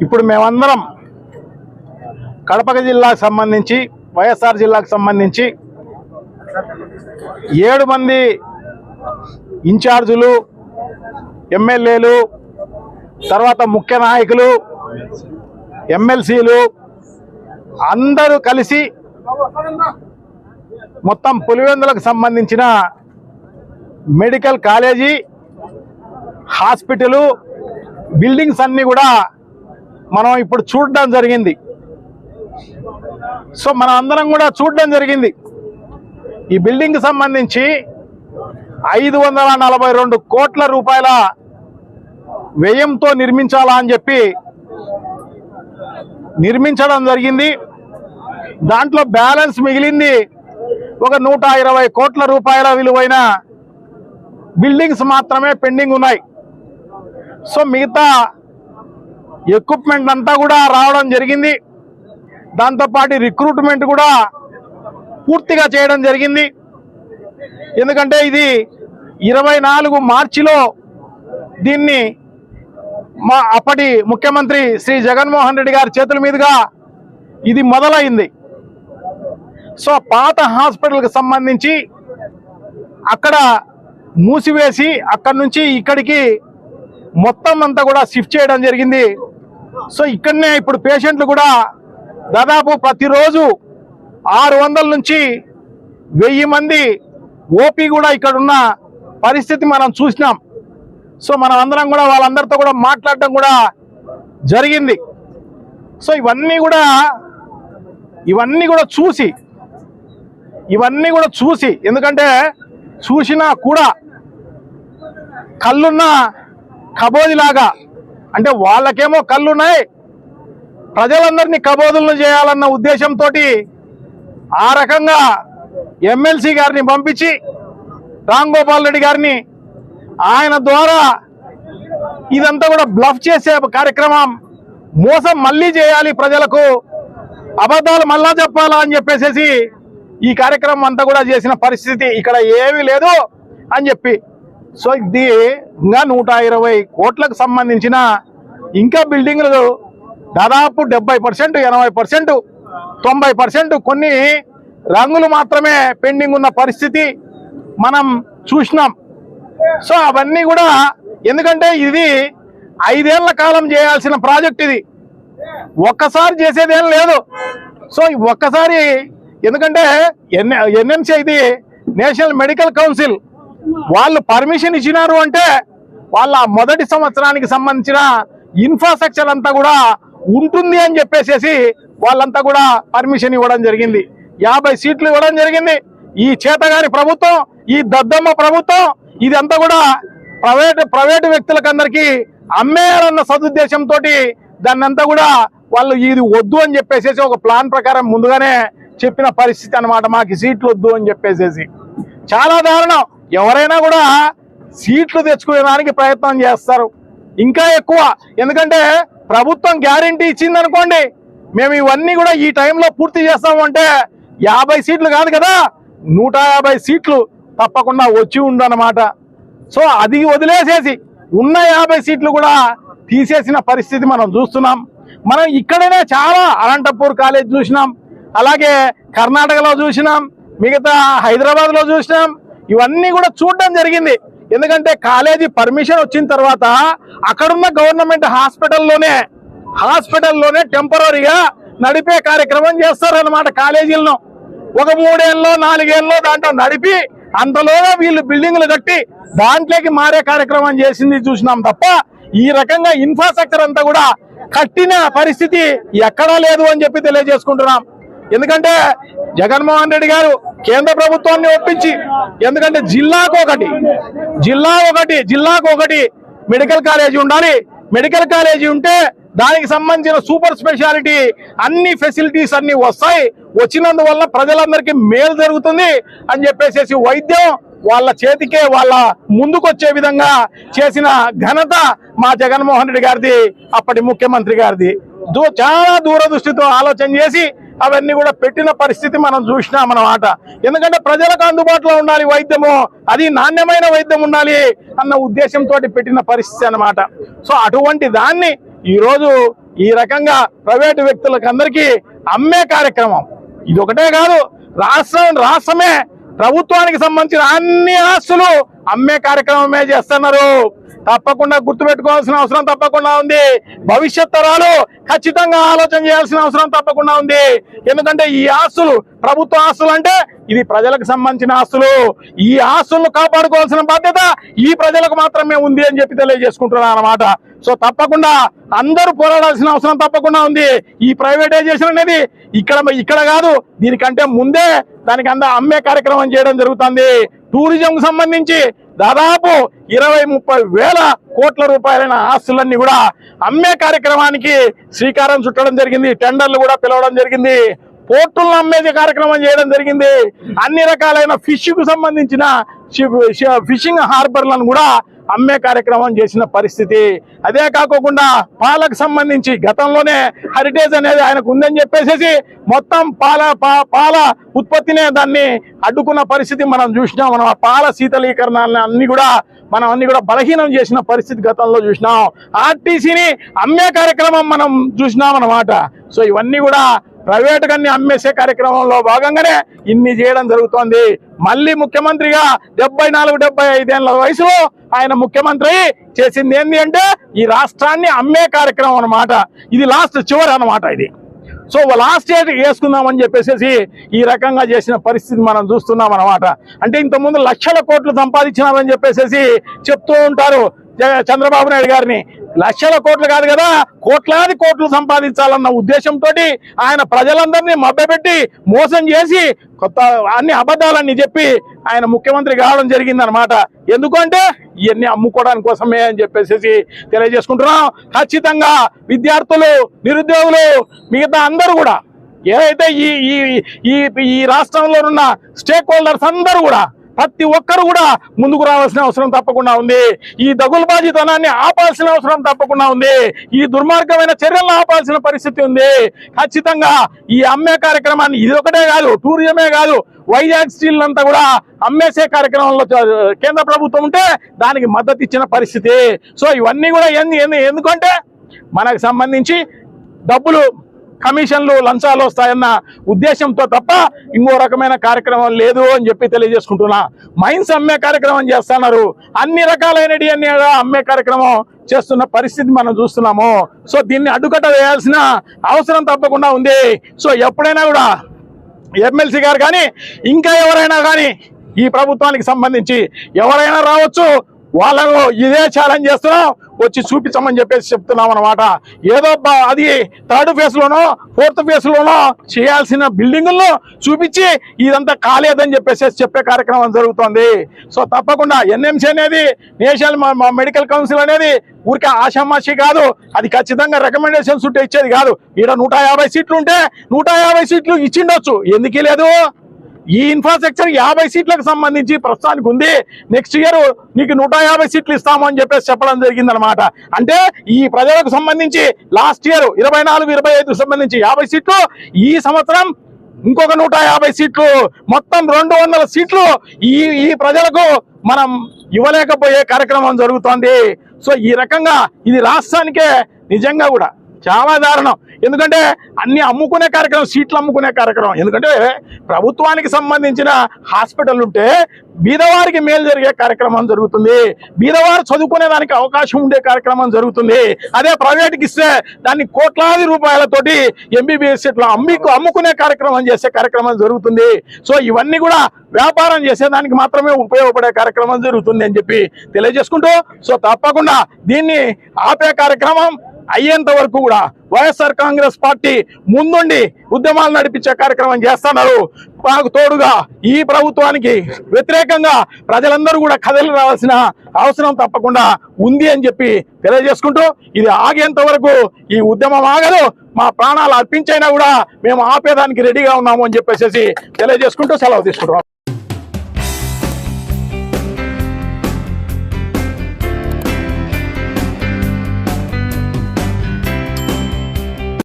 ఇప్పుడు మేమందరం కడపక జిల్లాకు సంబంధించి వైఎస్ఆర్ జిల్లాకు సంబంధించి ఏడు మంది ఇన్ఛార్జులు ఎమ్మెల్యేలు తర్వాత ముఖ్య నాయకులు ఎమ్మెల్సీలు అందరూ కలిసి మొత్తం పులివెందులకు సంబంధించిన మెడికల్ కాలేజీ హాస్పిటలు బిల్డింగ్స్ అన్నీ కూడా మనం ఇప్పుడు చూడడం జరిగింది. సో మనం అందరం కూడా చూడడం జరిగింది. ఈ బిల్డింగ్ సంబంధించి ఐదు వందల నలభై రెండు కోట్ల రూపాయల వ్యయంతో నిర్మించాలా అని చెప్పి నిర్మించడం జరిగింది. దాంట్లో బ్యాలెన్స్ మిగిలింది ఒక నూట ఇరవై కోట్ల రూపాయల విలువైన బిల్డింగ్స్ మాత్రమే పెండింగ్ ఉన్నాయి. సో మిగతా ఎక్విప్మెంట్ అంతా కూడా రావడం జరిగింది. దాంతోపాటు రిక్రూట్మెంట్ కూడా పూర్తిగా చేయడం జరిగింది. ఎందుకంటే ఇది ఇరవై నాలుగు మార్చిలో దీన్ని మా అప్పటి ముఖ్యమంత్రి శ్రీ జగన్మోహన్ రెడ్డి గారి చేతుల మీదుగా ఇది మొదలైంది. సో పాత హాస్పిటల్కి సంబంధించి అక్కడ మూసివేసి అక్కడి నుంచి ఇక్కడికి మొత్తం అంతా కూడా షిఫ్ట్ చేయడం జరిగింది. సో ఇక్కడనే ఇప్పుడు పేషెంట్లు కూడా దాదాపు ప్రతిరోజు ఆరు వందల నుంచి వెయ్యి మంది ఓపీ కూడా ఇక్కడ ఉన్న పరిస్థితి మనం చూసినాం. సో మనం అందరం కూడా వాళ్ళందరితో కూడా మాట్లాడడం కూడా జరిగింది. సో ఇవన్నీ కూడా ఇవన్నీ కూడా చూసి ఇవన్నీ కూడా చూసి ఎందుకంటే చూసినా కూడా కళ్ళున్న కబోదిలాగా అంటే వాళ్ళకేమో కళ్ళున్నాయి. ప్రజలందరినీ కబోదులను చేయాలన్న ఉద్దేశంతో ఆ రకంగా ఎమ్మెల్సీ గారిని పంపించి రామ్ గోపాల్ రెడ్డి గారిని ఆయన ద్వారా ఇదంతా కూడా బ్లఫ్ చేసే కార్యక్రమం మోసం మళ్ళీ చేయాలి ప్రజలకు. అబద్ధాలు మళ్ళా చెప్పాలా అని చెప్పేసేసి ఈ కార్యక్రమం అంతా కూడా చేసిన పరిస్థితి ఇక్కడ ఏమీ లేదు అని చెప్పి సో ఇది ఇంకా నూట ఇరవై కోట్లకు సంబంధించిన ఇంకా బిల్డింగ్లు దాదాపు డెబ్బై పర్సెంట్ ఎనభై పర్సెంట్ తొంభై పర్సెంట్ కొన్ని రంగులు మాత్రమే పెండింగ్ ఉన్న పరిస్థితి మనం చూసినాం. సో అవన్నీ కూడా ఎందుకంటే ఇది ఐదేళ్ళ కాలం చేయాల్సిన ప్రాజెక్ట్ ఇది. ఒక్కసారి చేసేదేం లేదు. సో ఒక్కసారి ఎందుకంటే ఎన్ ఎన్ఎన్సీ ఇది నేషనల్ మెడికల్ కౌన్సిల్ వాళ్ళు పర్మిషన్ ఇచ్చినారు అంటే వాళ్ళ మొదటి సంవత్సరానికి సంబంధించిన ఇన్ఫ్రాస్ట్రక్చర్ అంతా కూడా ఉంటుంది అని చెప్పేసేసి వాళ్ళంతా కూడా పర్మిషన్ ఇవ్వడం జరిగింది. యాభై సీట్లు ఇవ్వడం జరిగింది. ఈ చేతగాని ప్రభుత్వం ఈ దద్దమ్మ ప్రభుత్వం ఇదంతా కూడా ప్రైవేట్ ప్రైవేట్ వ్యక్తులకందరికీ అమ్మేయాలన్న సదుద్దేశంతో దాన్ని అంతా కూడా వాళ్ళు ఇది వద్దు అని చెప్పేసేసి ఒక ప్లాన్ ప్రకారం ముందుగానే చెప్పిన పరిస్థితి అన్నమాట. మాకు సీట్లు వద్దు అని చెప్పేసేసి. చాలా దారుణం. ఎవరైనా కూడా సీట్లు తెచ్చుకునేదానికి ప్రయత్నం చేస్తారు. ఇంకా ఎక్కువ. ఎందుకంటే ప్రభుత్వం గ్యారంటీ ఇచ్చింది అనుకోండి మేము ఇవన్నీ కూడా ఈ టైంలో పూర్తి చేస్తాము అంటే యాభై సీట్లు కాదు కదా నూట యాభై సీట్లు తప్పకుండా వచ్చి ఉండనమాట సో అది వదిలేసేసి ఉన్న యాభై సీట్లు కూడా తీసేసిన పరిస్థితి మనం చూస్తున్నాం. మనం ఇక్కడనే చాలా అనంతపూర్ కాలేజ్ చూసినాం అలాగే కర్ణాటకలో చూసినాం మిగతా హైదరాబాద్లో చూసినాం ఇవన్నీ కూడా చూడడం జరిగింది. ఎందుకంటే కాలేజీ పర్మిషన్ వచ్చిన తర్వాత అక్కడున్న గవర్నమెంట్ హాస్పిటల్లోనే హాస్పిటల్లోనే టెంపరీగా నడిపే కార్యక్రమం చేస్తారనమాట కాలేజీలను. ఒక మూడేళ్ళలో నాలుగేళ్ళలో దాంట్లో నడిపి అంతలోగా వీళ్ళు బిల్డింగ్లు కట్టి దాంట్లోకి మారే కార్యక్రమం చేసింది చూసినాం తప్ప ఈ రకంగా ఇన్ఫ్రాస్ట్రక్చర్ అంతా కూడా కట్టిన పరిస్థితి ఎక్కడా లేదు అని చెప్పి తెలియజేసుకుంటున్నాం. ఎందుకంటే జగన్మోహన్ రెడ్డి గారు కేంద్ర ప్రభుత్వాన్ని ఒప్పించి ఎందుకంటే జిల్లాకు ఒకటి జిల్లా ఒకటి జిల్లాకు ఒకటి మెడికల్ కాలేజీ ఉండాలి. మెడికల్ కాలేజీ ఉంటే దానికి సంబంధించిన సూపర్ స్పెషాలిటీ అన్ని ఫెసిలిటీస్ అన్ని వస్తాయి. వచ్చినందువల్ల ప్రజలందరికీ మేలు జరుగుతుంది అని చెప్పేసి వైద్యం వాళ్ళ చేతికే వాళ్ళ ముందుకొచ్చే విధంగా చేసిన ఘనత మా జగన్మోహన్ రెడ్డి గారిది అప్పటి ముఖ్యమంత్రి గారిది. చాలా దూరదృష్టితో ఆలోచన చేసి అవన్నీ కూడా పెట్టిన పరిస్థితి మనం చూసినాం అన్నమాట ఎందుకంటే ప్రజలకు అందుబాటులో ఉండాలి వైద్యము. అది నాణ్యమైన వైద్యం ఉండాలి అన్న ఉద్దేశంతో పెట్టిన పరిస్థితి అన్నమాట. సో అటువంటి దాన్ని ఈరోజు ఈ రకంగా ప్రైవేటు వ్యక్తులకు అందరికీ అమ్మే కార్యక్రమం. ఇది ఒకటే కాదు రాష్ట్రం రాష్ట్రమే ప్రభుత్వానికి సంబంధించిన అన్ని ఆస్తులు అమ్మే కార్యక్రమమే చేస్తున్నారు. తప్పకుండా గుర్తుపెట్టుకోవాల్సిన అవసరం తప్పకుండా ఉంది. భవిష్యత్ తరాలు ఖచ్చితంగా ఆలోచన చేయాల్సిన అవసరం తప్పకుండా ఉంది. ఎందుకంటే ఈ ఆస్తులు ప్రభుత్వ ఆస్తులు అంటే ఇది ప్రజలకు సంబంధించిన ఆస్తులు. ఈ ఆస్తులను కాపాడుకోవాల్సిన బాధ్యత ఈ ప్రజలకు మాత్రమే ఉంది అని చెప్పి తెలియజేసుకుంటున్నాను అనమాట సో తప్పకుండా అందరూ పోరాడాల్సిన అవసరం తప్పకుండా ఉంది. ఈ ప్రైవేటైజేషన్ అనేది ఇక్కడ ఇక్కడ కాదు దీనికంటే ముందే దానికి అంద అమ్మే కార్యక్రమం చేయడం జరుగుతుంది. టూరిజంకు సంబంధించి దాదాపు ఇరవై ముప్పై వేల కోట్ల రూపాయలైన ఆస్తులన్నీ కూడా అమ్మే కార్యక్రమానికి శ్రీకారం చుట్టడం జరిగింది టెండర్లు కూడా పిలవడం జరిగింది పోర్టులను అమ్మేది కార్యక్రమం చేయడం జరిగింది. అన్ని రకాలైన ఫిషింగ్ సంబంధించిన ఫిషింగ్ హార్బర్లను కూడా అమ్మే కార్యక్రమం చేసిన పరిస్థితి. అదే కాకోకుండా పాలకు సంబంధించి గతంలోనే హెరిటేజ్ అనేది ఆయనకు ఉందని చెప్పేసి మొత్తం పాల పాల ఉత్పత్తినే దాన్ని అడ్డుకున్న పరిస్థితి మనం చూసినాం. మనం పాల శీతలీకరణాలని అన్ని కూడా మనం అన్ని కూడా బలహీనం చేసిన పరిస్థితి గతంలో చూసినాం. ఆర్టీసీని అమ్మే కార్యక్రమం మనం చూసినాం అన్నమాట. సో ఇవన్నీ కూడా ప్రైవేట్ అన్ని అమ్మేసే కార్యక్రమంలో భాగంగానే ఇన్ని చేయడం జరుగుతోంది. మళ్ళీ ముఖ్యమంత్రిగా డెబ్బై నాలుగు డెబ్బై ఐదేళ్ళ వయసులో ఆయన ముఖ్యమంత్రి చేసింది ఏంటి అంటే ఈ రాష్ట్రాన్ని అమ్మే కార్యక్రమం అన్నమాట. ఇది లాస్ట్ చివరి అన్నమాట ఇది. సో లాస్ట్ ఇయర్ వేసుకుందామని చెప్పేసి ఈ రకంగా చేసిన పరిస్థితి మనం చూస్తున్నాం అన్నమాట. అంటే ఇంతకుముందు లక్షల కోట్లు సంపాదించినామని చెప్పేసి చెప్తూ ఉంటారు చంద్రబాబు నాయుడు గారిని. లక్షల కోట్లు కాదు కదా కోట్లాది కోట్లు సంపాదించాలన్న ఉద్దేశంతో ఆయన ప్రజలందరినీ మభ్యపెట్టి మోసం చేసి కొత్త అన్ని అబద్ధాలన్నీ చెప్పి ఆయన ముఖ్యమంత్రి కావడం జరిగిందనమాట ఎందుకంటే ఇవన్నీ అమ్ముకోవడానికి కోసమే అని చెప్పేసి తెలియజేసుకుంటున్నాం. ఖచ్చితంగా విద్యార్థులు నిరుద్యోగులు మిగతా అందరూ కూడా ఏదైతే ఈ ఈ ఈ ఈ రాష్ట్రంలో ఉన్న స్టేక్ హోల్డర్స్ అందరూ కూడా ప్రతి ఒక్కరు కూడా ముందుకు రావాల్సిన అవసరం తప్పకుండా ఉంది. ఈ దగులుబాజీతనాన్ని ఆపాల్సిన అవసరం తప్పకుండా ఉంది. ఈ దుర్మార్గమైన చర్యలను ఆపాల్సిన పరిస్థితి ఉంది. ఖచ్చితంగా ఈ అమ్మే కార్యక్రమాన్ని ఇది ఒకటే కాదు టూరిజమే కాదు వైజాగ్ స్టీల్ అంతా కూడా అమ్మేసే కార్యక్రమంలో కేంద్ర ప్రభుత్వం ఉంటే దానికి మద్దతు ఇచ్చిన పరిస్థితి. సో ఇవన్నీ కూడా ఎందుకంటే మనకు సంబంధించి డబ్బులు కమిషన్లు లంచాలు వస్తాయన్న ఉద్దేశంతో తప్ప ఇంకో రకమైన కార్యక్రమం లేదు అని చెప్పి తెలియజేసుకుంటున్నా. మైన్స్ అమ్మే కార్యక్రమం చేస్తున్నారు. అన్ని రకాలైన అన్ని అమ్మే కార్యక్రమం చేస్తున్న పరిస్థితి మనం చూస్తున్నాము. సో దీన్ని అడ్డుకట్ట వేయాల్సిన అవసరం తప్పకుండా ఉంది. సో ఎప్పుడైనా కూడా ఎమ్మెల్సీ గారు కానీ ఇంకా ఎవరైనా కానీ ఈ ప్రభుత్వానికి సంబంధించి ఎవరైనా రావచ్చు వాళ్ళను ఇదే ఛాలెంజ్ చేస్తున్నాం. వచ్చి చూపించమని చెప్పేసి చెప్తున్నాం అనమాట ఏదో అది థర్డ్ ఫేజ్ లోనో ఫోర్త్ ఫేజ్ లోనో చేయాల్సిన బిల్డింగులను చూపించి ఇదంతా కాలేదని చెప్పేసి చెప్పే కార్యక్రమం జరుగుతోంది. సో తప్పకుండా ఎన్ఎంసీ అనేది నేషనల్ మా- మెడికల్ కౌన్సిల్ అనేది ఊరికే ఆషామాషి కాదు. అది ఖచ్చితంగా రికమెండేషన్స్ ఉంటే ఇచ్చేది కాదు. ఈడ నూట యాభై సీట్లు ఉంటే నూట యాభై సీట్లు ఇచ్చిండొచ్చు. ఎందుకు లేదు? ఈ ఇన్ఫ్రాస్ట్రక్చర్ యాభై సీట్లకు సంబంధించి ప్రస్తుతానికి ఉంది. నెక్స్ట్ ఇయర్ నీకు నూట యాభై సీట్లు ఇస్తాము అని చెప్పేసి చెప్పడం జరిగింది అనమాట అంటే ఈ ప్రజలకు సంబంధించి లాస్ట్ ఇయర్ ఇరవై నాలుగు ఇరవై సంబంధించి యాభై సీట్లు ఈ సంవత్సరం ఇంకొక నూట యాభై సీట్లు మొత్తం రెండు వందల సీట్లు ఈ ఈ ప్రజలకు మనం ఇవ్వలేకపోయే కార్యక్రమం జరుగుతోంది. సో ఈ రకంగా ఇది రాష్ట్రానికే నిజంగా కూడా చాలా దారుణం. ఎందుకంటే అన్ని అమ్ముకునే కార్యక్రమం సీట్లు అమ్ముకునే కార్యక్రమం. ఎందుకంటే ప్రభుత్వానికి సంబంధించిన హాస్పిటల్ ఉంటే బీదవారికి మేలు జరిగే కార్యక్రమం జరుగుతుంది. బీదవారు చదువుకునే దానికి అవకాశం ఉండే కార్యక్రమం జరుగుతుంది. అదే ప్రైవేట్కి ఇస్తే దాన్ని కోట్లాది రూపాయలతోటి ఎంబీబీఎస్ సీట్లు అమ్మి అమ్ముకునే కార్యక్రమం చేసే కార్యక్రమం జరుగుతుంది. సో ఇవన్నీ కూడా వ్యాపారం చేసేదానికి మాత్రమే ఉపయోగపడే కార్యక్రమం జరుగుతుంది అని చెప్పి తెలియజేసుకుంటూ సో తప్పకుండా దీన్ని ఆపే కార్యక్రమం అయ్యేంత వరకు కూడా వైఎస్ఆర్ కాంగ్రెస్ పార్టీ ముందుండి ఉద్యమాలు నడిపించే కార్యక్రమం చేస్తున్నారు. మాకు తోడుగా ఈ ప్రభుత్వానికి వ్యతిరేకంగా ప్రజలందరూ కూడా కదలి రావాల్సిన అవసరం తప్పకుండా ఉంది అని చెప్పి తెలియజేసుకుంటూ ఇది ఆగేంత వరకు ఈ ఉద్యమం ఆగదు. మా ప్రాణాలు అర్పించైనా కూడా మేము ఆపేదానికి రెడీగా ఉన్నాము అని చెప్పేసి తెలియజేసుకుంటూ సెలవు తీసుకుంటాం